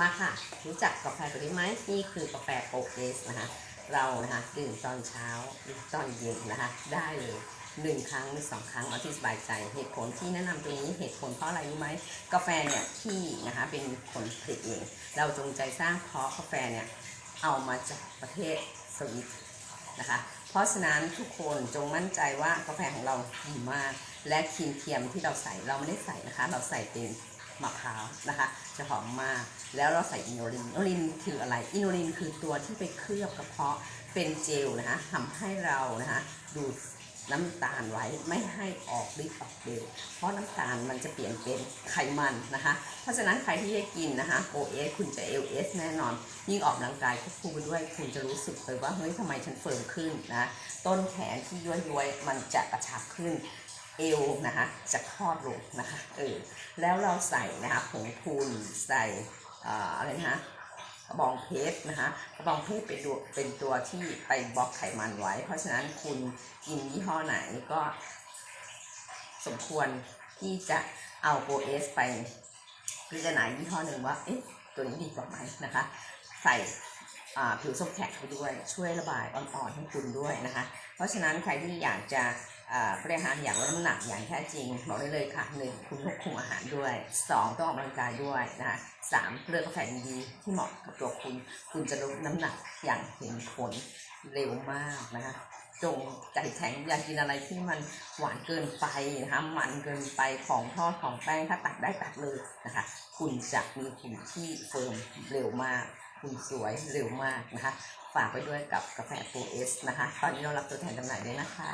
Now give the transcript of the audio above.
มาค่ะ รู้จักกาแฟตัวนี้ไหมนี่คือกาแฟโปเอสนะคะ เรานะคะดื่มตอนเช้าหรือตอนเย็นนะคะ ได้เลยหนึ่งครั้งหรือสองครั้งเอาที่สบายใจ เหตุผลที่แนะนำตัวนี้เหตุผลเพราะอะไรรู้ไหมกาแฟเนี่ยที่นะคะเป็นคนผลิตเอง เราจงใจสร้างเพราะกาแฟเนี่ยเอามาจากประเทศสวิตนะคะ เพราะฉะนั้นทุกคนจงมั่นใจว่ากาแฟของเราดีมาก และครีมเทียมที่เราใส่เราไม่ได้ใส่นะคะ เราใส่เป็น มะพร้าวนะคะ จะหอมมาก แล้วเราใส่อิโนลินอิโนลินคืออะไรอิโนลินคือตัวที่ไปเคลือบกระเพาะเป็นเจลนะคะทำให้เรานะคะดูดน้ำตาลไว้ไม่ให้ออกฤทธิ์ออกเร็วเพราะน้ำตาลมันจะเปลี่ยนเป็นไขมันนะคะ เพราะฉะนั้นใครที่ได้กินนะคะโอเอสคุณจะเอลเอสแน่นอน ยิ่งออกกำลังกายควบคู่ไปด้วยคุณจะรู้สึกเลยว่าเฮ้ยทำไมฉันเฟิร์มขึ้นนะ ต้นแขนที่ย้วยๆมันจะกระชับขึ้น เอวนะคะจะคลอดลงนะคะเออแล้วเราใส่นะคะผงพูนใส่อ่าอะไรนะกระบองเพชรนะคะกระบองเพชรเป็นตัวเป็นตัวที่ไปบล็อกไขมันไว้ เพราะฉะนั้นคุณกินยี่ห้อไหนก็สมควรที่จะเอาโปรเอสไปพิจารณายี่ห้อหนึ่งว่าเอ๊ะตัวนี้ดีกว่าไหมนะคะ ใส่ผิวส้มแข็งไปด้วยช่วยระบายอ่อนๆให้คุณด้วยนะคะ เพราะฉะนั้นใครที่อยากจะ อาบริหารอย่ากลดน้ำหนักอย่างแท้จริงบอกได้เลยค่ะหนึ่งคุณควบคุมอาหารด้วยสองต้องออกกำลังกายด้วยนะคะสามเลือกกาแฟดีที่เหมาะกับตัวคุณ คุณจะลดน้ำหนักอย่างเห็นผลเร็วมากนะคะจงใจแข็งอย่ากินอะไรที่มันหวานเกินไปนะคะมันเกินไปของทอดของแป้งถ้าตัดได้ตัดเลยนะคะคุณจะมีหุ่นที่เฟิร์มเร็วมาก คุณสวยเร็วมากนะคะฝากไปด้วยกับกาแฟโปรเอสนะคะ ตอนนี้เรารับตัวแทนจำหน่ายด้วยนะคะ